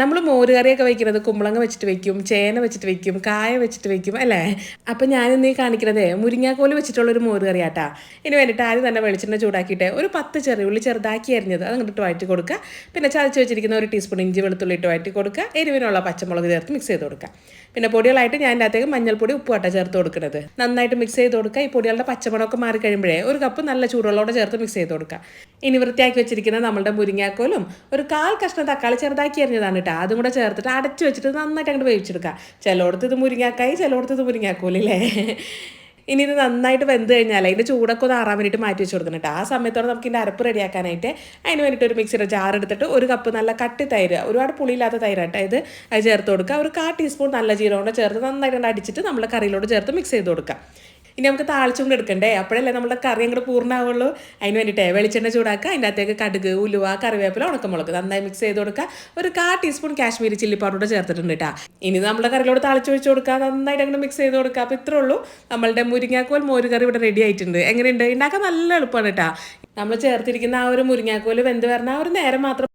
നമ്മൾ മോരുകറിയൊക്കെ വെക്കുന്നത് കുമ്പളങ്ങ വെച്ചിട്ട് വെക്കും ചേന വെച്ചിട്ട് വെക്കും കായ വെച്ചിട്ട് വെക്കും അല്ലേ? അപ്പം ഞാനിന്ന് ഈ കാണിക്കുന്നത് മുരിങ്ങാക്കോൽ വെച്ചിട്ടുള്ള ഒരു മോരുകറി ആട്ടാ ഇനി വേണ്ടിയിട്ട് ആദ്യം തന്നെ വെളിച്ചെണ്ണ ചൂടാക്കിയിട്ട് ഒരു പത്ത് ചെറിയ ഉള്ളി ചെറുതാക്കി അരിഞ്ഞത് അത് അങ്ങോട്ട് വഴറ്റി കൊടുക്കുക. പിന്നെ ചതച്ച് വെച്ചിരിക്കുന്ന ഒരു ടീസ്പൂൺ ഇഞ്ചി വെളുത്തുള്ളി ഇട്ട് വഴറ്റി കൊടുക്കുക. എരിവിനുള്ള പച്ചമുളക് ചേർത്ത് മിക്സ് ചെയ്ത് കൊടുക്കുക. പിന്നെ പൊടികളായിട്ട് ഞാൻ എന്റെ അകത്തേക്ക് മഞ്ഞൾപ്പൊടി ഉപ്പുവാട്ട ചേർത്ത് കൊടുക്കുന്നത് നന്നായിട്ട് മിക്സ് ചെയ്ത് കൊടുക്കുക. ഈ പൊടികളുടെ പച്ചമുളകൊക്കെ മാറി കഴിയുമ്പോഴേ ഒരു കപ്പ് നല്ല ചൂടുള്ളതോടെ ചേർത്ത് മിക്സ് ചെയ്ത് കൊടുക്കുക. ഇനി വൃത്തിയാക്കി വെച്ചിരിക്കുന്ന നമ്മളുടെ മുരിങ്ങാക്കോലും ഒരു കാൽ കഷ്ണം തക്കാളി ചെറുതാക്കി അരിഞ്ഞതാണ് കേട്ടോ. അതും കൂടെ ചേർത്തിട്ട് അടച്ചു വെച്ചിട്ട് നന്നായിട്ട് അങ്ങോട്ട് വേവിച്ചെടുക്കുക ചിലയിടത്ത് ഇത് മുരിങ്ങാക്കായി ചിലയിടത്ത് ഇത് മുരിങ്ങാക്കോലില്ലേ ഇനി ഇത് നന്നായിട്ട് വെന്ത് കഴിഞ്ഞാൽ അതിന്റെ ചൂടൊക്കെ ഒന്ന് ആറാൻ വേണ്ടിയിട്ട് മാറ്റി വെച്ച് കൊടുക്കണം ആ സമയത്തോടെ നമുക്ക് ഇതിന്റെ അരപ്പ് റെഡിയാക്കാനായിട്ട് അതിന് വേണ്ടിയിട്ട് ഒരു മിക്സിയുടെ ജാർ എടുത്തിട്ട് ഒരു കപ്പ് നല്ല കട്ടി തൈര് ഒരുപാട് പുളിയില്ലാത്ത തൈരായിട്ട് ഇത്. അത് ചേർത്ത് കൊടുക്കുക. ഒരു കാ ടീസ്പൂൺ നല്ല ജീരകം കൊണ്ട് ചേർത്ത് നന്നായിട്ട് അടിച്ചിട്ട് നമ്മൾ കറിയിലോട് ചേർത്ത് മിക്സ് ചെയ്ത് കൊടുക്കുക. ഇനി നമുക്ക് താളിച്ചും കൂടെ എടുക്കണ്ടേ? അപ്പോഴല്ലേ നമ്മുടെ കറി അങ്ങോട്ട് പൂർണമാവുള്ളൂ അതിന് വേണ്ടിയിട്ട് വെളിച്ചെണ്ണ ചൂടാക്കുക. അതിന്റെ അകത്തേക്ക് കടുക് ഉലുവ കറിവേപ്പില ഉണക്കമുളക് നന്നായി മിക്സ് ചെയ്ത് കൊടുക്കുക. ഒരു കാ ടീസ്പൂൺ കാശ്മീരി ചില്ലി പൗഡർ ചേർത്തിട്ടുണ്ട് കേട്ടോ ഇനി നമ്മുടെ കറിയിലോട്ട് താളിച്ചൊഴിച്ച് കൊടുക്കുക. നന്നായിട്ട് അങ്ങനെ മിക്സ് ചെയ്ത് കൊടുക്കുക. അപ്പോൾ ഇത്രേ ഉള്ളൂ. നമ്മളുടെ മുരിങ്ങാക്കോൽ മോര് കറി ഇവിടെ റെഡി ആയിട്ടുണ്ട്. എങ്ങനെയുണ്ട്? ഉണ്ടാക്കാൻ നല്ല എളുപ്പമാണ് കേട്ടോ നമ്മൾ ചേർത്തിരിക്കുന്ന ആ ഒരു മുരിങ്ങാക്കോൽ വെന്ത് വരണ ആ ഒരു നേരം മാത്രം